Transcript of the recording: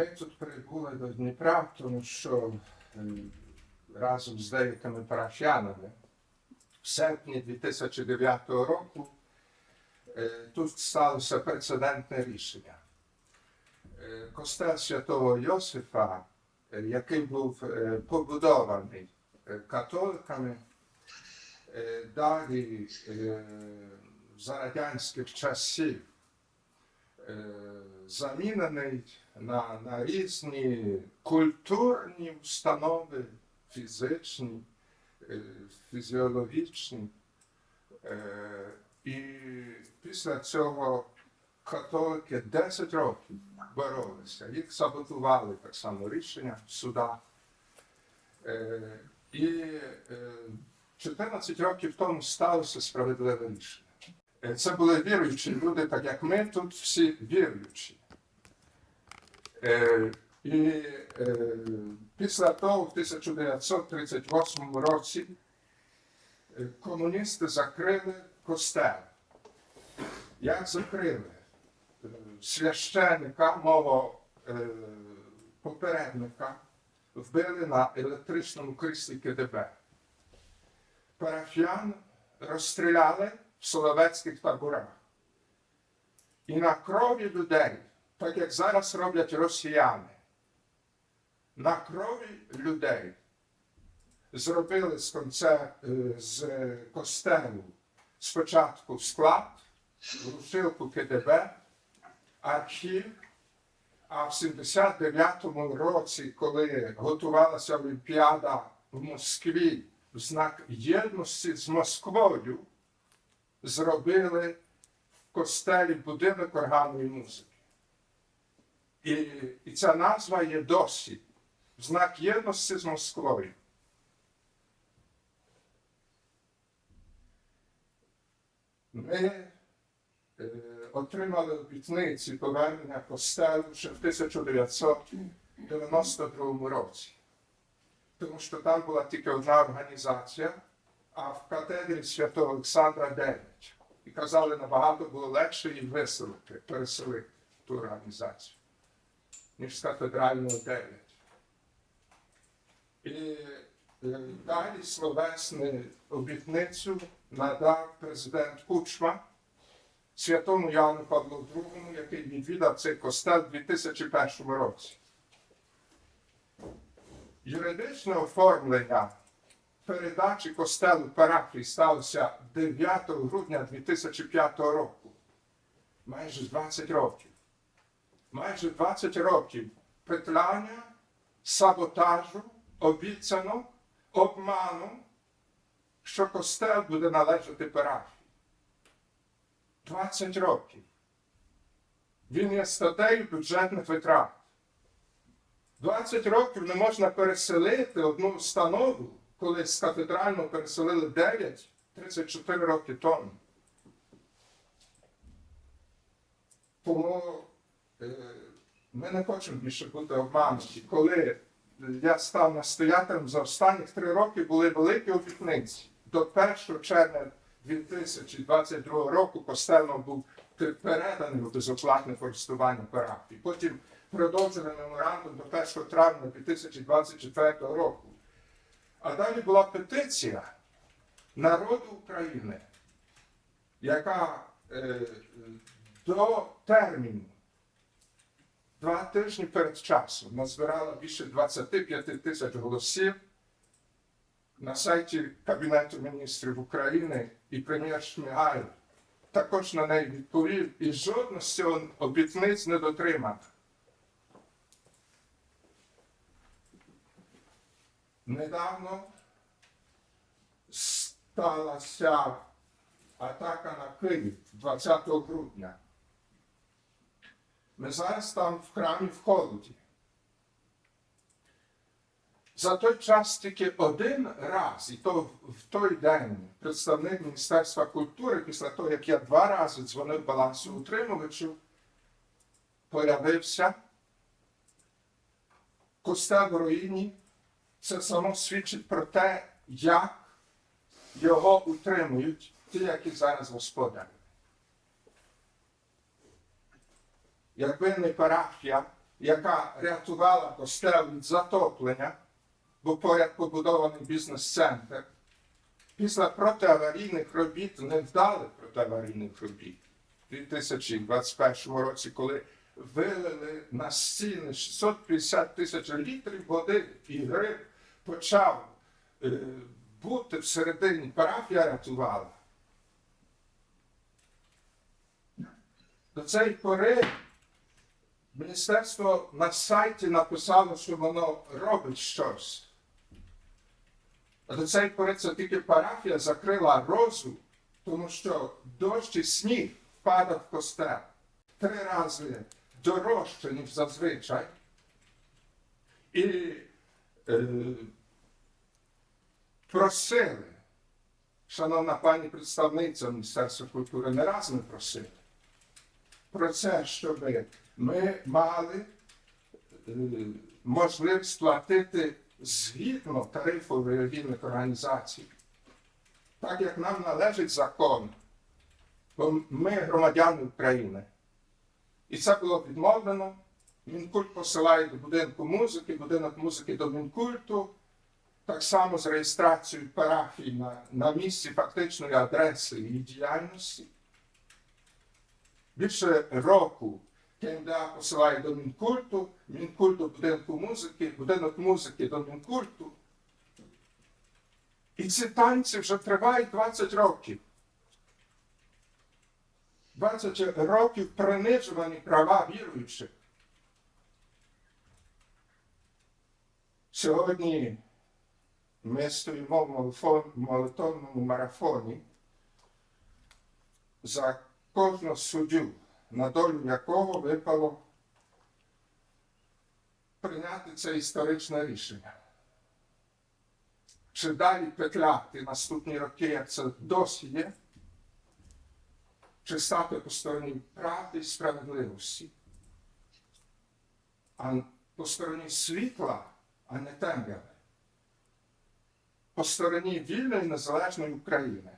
Ми тут прибули до Дніпра, тому що е, разом з деякими парафіянами в серпні 2009 року е, тут сталося прецедентне рішення. Е, Костел святого Йосифа, який був побудований католиками, далі за радянських часів замінений на, на різні культурні установи, фізичні, е, фізіологічні. Е, І після цього католики 10 років боролися. Їх саботували так само рішення в судах. Е, І е, 14 років тому сталося справедливе рішення. Це були віруючі люди, так як ми тут всі віруючі. Е, І е, після того, в 1938 році, е, комуністи закрили костел. Як закрили? Священника, мого попередника, вбили на електричному кріслі КДБ. Парафіян розстріляли в Соловецьких таборах. І на крові людей, так як зараз роблять росіяни, на крові людей зробили з, конце, е, з костелу спочатку склад, рушилку КДБ, архів, а в 79-му році, коли готувалася Олімпіада в Москві в знак єдності з Москвою, зробили в костелі будинок органної музики. І, і ця назва є досі в знак єдності з Москвою. Ми е, отримали обітниці повернення костелу ще в 1992 році. Тому що там була тільки одна організація, а в катедрі святого Олександра 9. І казали, набагато було легше її виселити, переселити ту організацію, ніж з катедрального 9. І е, далі словесну обітницю надав президент Кучма святому Яну Павлу II, який відвідав цей костел у 2001 році. Юридичне оформлення передачі костелу парафії сталося 9 грудня 2005 року. Майже 20 років. Майже 20 років петляння, саботажу, обіцянок, обману, що костел буде належати парафії. 20 років. Він є статтею бюджетних витрат. 20 років не можна переселити одну установу, коли з катедрального переселили 9, 34 роки тому. Тому ми не хочемо більше бути обмануті. Коли я став настоятелем, за останніх три роки були великі обітниці. До 1 червня 2022 року костельно був переданий у безоплатне користування парафії. Потім продовжили меморандум до 1 травня 2024 року. А далі була петиція народу України, яка е, до терміну, два тижні перед часом, назбирала більше 25 тисяч голосів на сайті Кабінету міністрів України і прем'єр Шмигаль також на неї відповів, і жодна з цього обітниць не дотримана. Недавно сталася атака на Київ 20 грудня. Ми зараз там в храмі в холоді. За той час тільки один раз, і то в той день, представник Міністерства культури, після того, як я два рази дзвонив балансу утримувачу, появився костел в руїні. Це само свідчить про те, як його утримують ті, які зараз господарі. Якби не парафія, яка рятувала костел від затоплення, бо поряд побудований бізнес-центр. Після протиаварійних робіт, невдалих протиаварійних робіт, у 2021 році, коли вилили на стіни 650 тисяч літрів води, і гриб почав е, бути всередині парафія рятувала. До цієї пори міністерство на сайті написало, що воно робить щось. А до цієї тільки парафія закрила розу, тому що дощ і сніг впадав в костел три рази дорожче, ніж зазвичай. І е, просили, шановна пані представниця Міністерства культури, не раз ми просили про це, щоб ми мали е, можливість платити згідно тарифу релігійних організацій, так як нам належить закон, бо ми громадяни України. І це було відмовлено. Мінкульт посилає до будинку музики, будинок музики до Мінкульту, так само з реєстрацією парафії на, на місці фактичної адреси її діяльності. Більше року КМДА посилає до Мінкульту, Мінкульт до будинку музики, будинок музики до Мінкульту. І ці танці вже тривають 20 років. 20 років принижувані права віруючих. Сьогодні ми стоїмо в молитовному марафоні за кожного суддю, на долю якого випало прийняти це історичне рішення. Чи далі петляти наступні роки, як це досі є, чи стати по стороні правди і справедливості, а по стороні світла, а не темряви, по стороні вільної незалежної України.